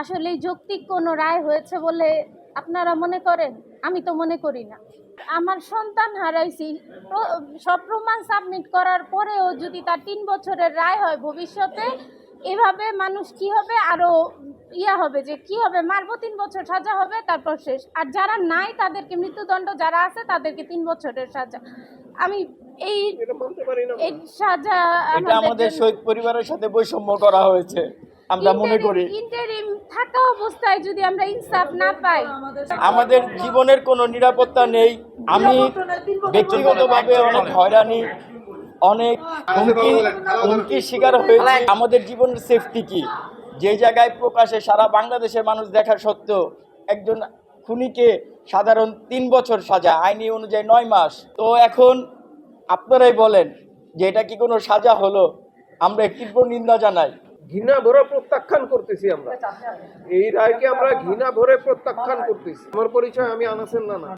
আসলে যৌক্তিক কোনো রায় হয়েছে বলে আপনারা মনে করেন? আমি তো মনে করি না। আমার সন্তান হারাইছি সব প্রমাণ সাবমিট করার পরেও যদি তার তিন বছরের রায় হয় ভবিষ্যতে এভাবে মানুষ কি হবে? আরও ইয়া হবে যে কি হবে? মারবো তিন বছর সাজা হবে তারপর শেষ। আর যারা নাই তাদেরকে মৃত্যুদণ্ড যারা আছে তাদেরকে তিন বছরের সাজা। আমি এই এটা মানতে পারি না। এই সাজা আমাদের শহীদ পরিবারের সাথে বৈষম্য করা হয়েছে। আমরা মনে করি ইন্টারিম থাকা অবস্থায় যদি আমরা ইনসাফ না পাই আমাদের জীবনের কোনো নিরাপত্তা নেই। আমি ব্যক্তিগতভাবে অনেক হয়রানি অনেক হুমকি হুমকির শিকার হয়েছে। আমাদের জীবনের সেফটি কি? যে জায়গায় প্রকাশে সারা বাংলাদেশের মানুষ দেখা সত্ত্বেও একজন খুনিকে সাধারণ তিন বছর সাজা আইনি অনুযায়ী নয় মাস। তো এখন আপনারাই বলেন যে এটা কি কোনো সাজা হলো? আমরা তীব্র নিন্দা জানাই। ঘৃণা ভরে প্রত্যাখ্যান করতেছি আমরা। এই রায়কে আমরা ঘৃণা ভরে প্রত্যাখ্যান করতেছি। আমার পরিচয় আমি আনাসেন না না